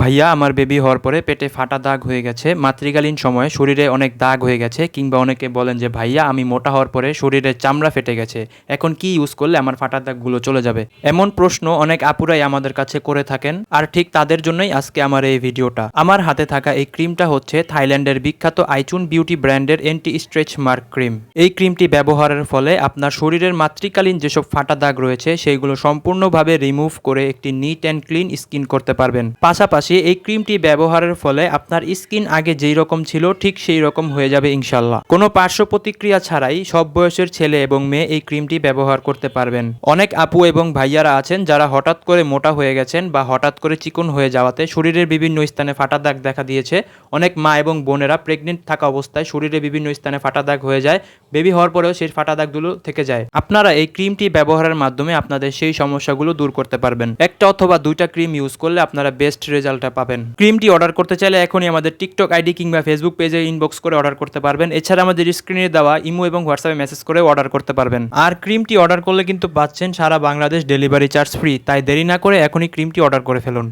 ভাইয়া, আমার বেবি হওয়ার পরে পেটে ফাটা দাগ হয়ে গেছে। মাতৃকালীন সময়ে শরীরে অনেক দাগ হয়ে গেছে, কিংবা অনেকে বলেন যে, ভাইয়া, আমি মোটা হওয়ার পরে শরীরে চামড়া ফেটে গেছে। এখন কি ইউজ করলে আমার ফাটা দাগগুলো চলে যাবে? এমন প্রশ্ন অনেক আপুরাই আমাদের কাছে করে থাকেন, আর ঠিক তাদের জন্যই আজকে আমার এই ভিডিওটা। আমার হাতে থাকা এই ক্রিমটা হচ্ছে থাইল্যান্ডের বিখ্যাত আইচুন বিউটি ব্র্যান্ডের অ্যান্টি স্ট্রেচ মার্ক ক্রিম। এই ক্রিমটি ব্যবহারের ফলে আপনার শরীরের মাতৃকালীন যেসব ফাটা দাগ রয়েছে, সেইগুলো সম্পূর্ণভাবে রিমুভ করে একটি নিট অ্যান্ড ক্লিন স্কিন করতে পারবেন। পাশাপাশি এই ক্রিমটি ব্যবহারের ফলে আপনার স্কিন আগে যেই রকম ছিল, ঠিক সেই রকম হয়ে যাবে ইনশাল্লাহ কোনো পার্শ্ব প্রতিক্রিয়া ছাড়াই সব বয়সের ছেলে এবং মেয়ে এই ক্রিমটি ব্যবহার করতে পারবেন। অনেক আপু এবং ভাইয়ারা আছেন যারা হঠাৎ করে মোটা হয়ে গেছেন বা হঠাৎ করে চিকন হয়ে যাওয়াতে শরীরের বিভিন্ন স্থানে ফাটা দাগ দেখা দিয়েছে। অনেক মা এবং বোনেরা প্রেগনেন্ট থাকা অবস্থায় শরীরে বিভিন্ন স্থানে ফাটা দাগ হয়ে যায়। বেবি হওয়ার পরেও সেই ফাটা দাগগুলো থেকে যায়। আপনারা এই ক্রিমটি ব্যবহারের মাধ্যমে আপনাদের সেই সমস্যাগুলো দূর করতে পারবেন। একটা অথবা দুইটা ক্রিম ইউজ করলে আপনারা বেস্ট রেজাল্টটা পাবেন। ক্রিমটি অর্ডার করতে চাইলে এখনই আমাদের টিকটক আইডি কিংবা ফেসবুক পেজে ইনবক্স করে অর্ডার করতে পারবেন। এছাড়া আমাদের স্ক্রিনে দেওয়া ইমো এবং হোয়াটসঅ্যাপে মেসেজ করে অর্ডার করতে পারবেন। আর ক্রিমটি অর্ডার করলে কিন্তু পাচ্ছেন সারা বাংলাদেশ ডেলিভারি চার্জ ফ্রি। তাই দেরি না করে এখনই ক্রিমটি অর্ডার করে ফেলুন।